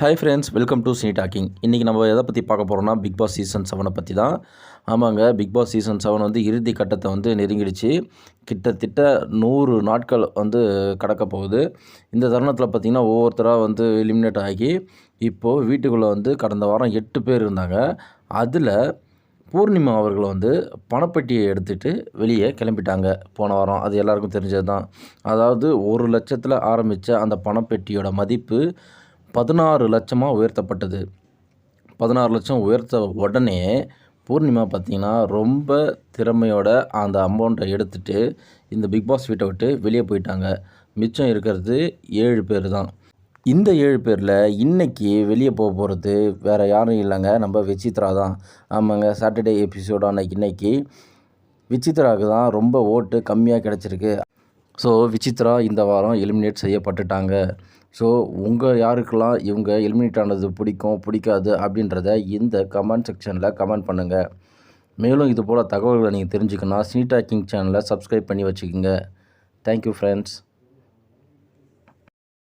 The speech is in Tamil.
Hi friends welcome to cine talking இன்றைக்கி நம்ம எதை பற்றி பார்க்க போகிறோம்னா பிக் பாஸ் சீசன் செவனை பற்றி தான். ஆமாங்க பிக் பாஸ் சீசன் செவன் வந்து இறுதி கட்டத்தை வந்து நெருங்கிடுச்சு. கிட்டத்தட்ட நூறு நாட்கள் வந்து கடக்க போகுது. இந்த தருணத்தில் பார்த்திங்கன்னா ஒவ்வொருத்தராக வந்து எலிமினேட் ஆகி இப்போது வீட்டுக்குள்ளே வந்து கடந்த வாரம் எட்டு பேர் இருந்தாங்க. அதில் பூர்ணிமா அவர்கள் வந்து பணப்பெட்டியை எடுத்துகிட்டு வெளியே கிளம்பிட்டாங்க போன வாரம். அது எல்லாருக்கும் தெரிஞ்சது தான் அதாவது ஒரு லட்சத்தில் ஆரம்பித்த அந்த பணப்பெட்டியோட மதிப்பு பதினாறு லட்சமாக உயர்த்தப்பட்டது. பதினாறு லட்சம் உயர்த்த உடனே பூர்ணிமா பார்த்திங்கன்னா ரொம்ப திறமையோட அந்த அமௌண்ட்டை எடுத்துகிட்டு இந்த பிக் பாஸ் வீட்டை விட்டு வெளியே போயிட்டாங்க. மிச்சம் இருக்கிறது ஏழு பேர் தான். இந்த ஏழு பேரில் இன்றைக்கி வெளியே போக போகிறது வேறு யாரும் இல்லைங்க. நம்ம விசித்ரா தான். ஆமாங்க சாட்டர்டே எபிசோடான இன்றைக்கி விசித்ராவுக்கு தான் ரொம்ப ஓட்டு கம்மியாக கிடச்சிருக்கு. ஸோ விசித்ரா இந்த வாரம் எலிமினேட் செய்யப்பட்டுட்டாங்க. ஸோ உங்கள் யாருக்கெல்லாம் இவங்க எலிமினேட் ஆனது பிடிக்கும் பிடிக்காது அப்படின்றத இந்த கமெண்ட் செக்ஷனில் கமெண்ட் பண்ணுங்கள் மேலும் இது போல் தகவல்களை நீங்கள் தெரிஞ்சுக்கணும் ஸ்னீ கிங் சேனலை சப்ஸ்கிரைப் பண்ணி வச்சுக்கோங்க. Thank you friends